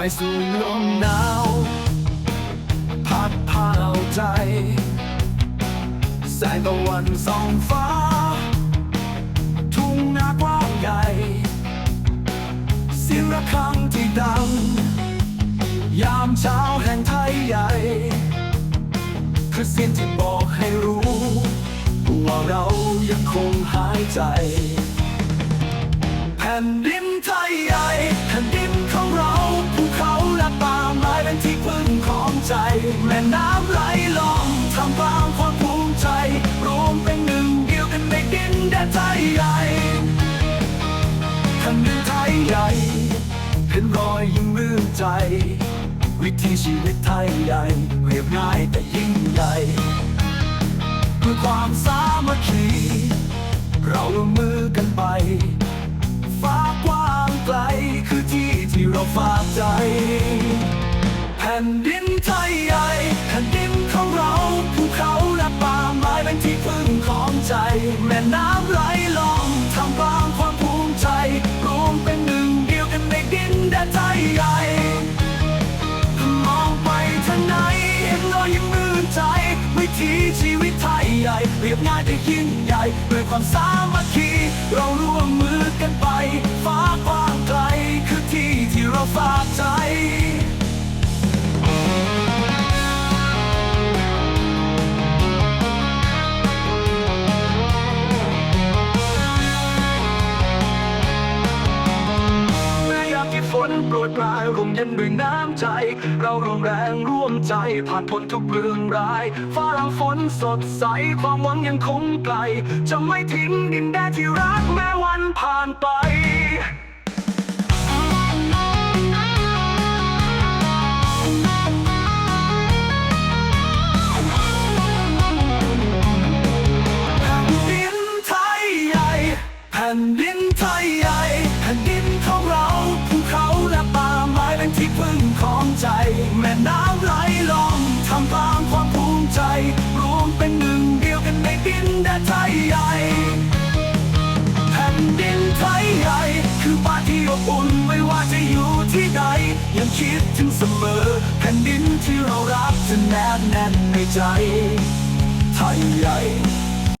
ายสู่ลมหนาว พัดพาเอาใจ แสงตะวันส่องฟ้า ทุ่งนากว้างใหญ่ เสียงระฆังที่ดัง ยามเช้าแห่งไทยใหญ่ คือเสียงที่บอกให้รู้ ว่าเรายังคงหายใจแผ่นดิน ไทยใหญ่แผ่นดินไทยใหญ่เห็นรอยยิ้มรื่นใจ วิถีชีวิตไทยใหญ่เรียบง่ายแต่ยิ่งใหญ่เพื่อความสามัคคี เราร่วมมือกันไป ฟ้ากว้างไกลคือที่ที่เราฝากใจ แผ่นดินไทยใหญ่แผ่นดินของเราภูเขาและป่าไม้เป็นที่พึ่งของใจแม่น้ำ ง่ายแต่ยิ่งใหญ่ด้วยความสามัคคีเราร่วมมือ นโปรยปลายร่มเย็นด้วยน้ำใจ เราร่วมแรงร่วมใจผ่านพ้นทุกเรื่องร้ายฟ้าหลังฝนสดใสความหวังยังคงไกล จะไม่ทิ้งดินแดนที่รักแม้วันผ่านไปแผ่นดินไทยใหญ่แผ่นดินไทยใหญ่แผ่นดิน ที่พึ่งของใจ แม่น้ำไหลลองทำกลางความภูมิใจ รวมเป็นหนึ่งเดียวกันในดินแดนไทยใหญ่แผ่นดินไทยใหญ่ คือบ้านที่อบอุ่นไม่ว่าจะอยู่ที่ใด ยังคิดถึงเสมอ แผ่นดินที่เรารักจะแนบแน่นในใจ ไทยใหญ่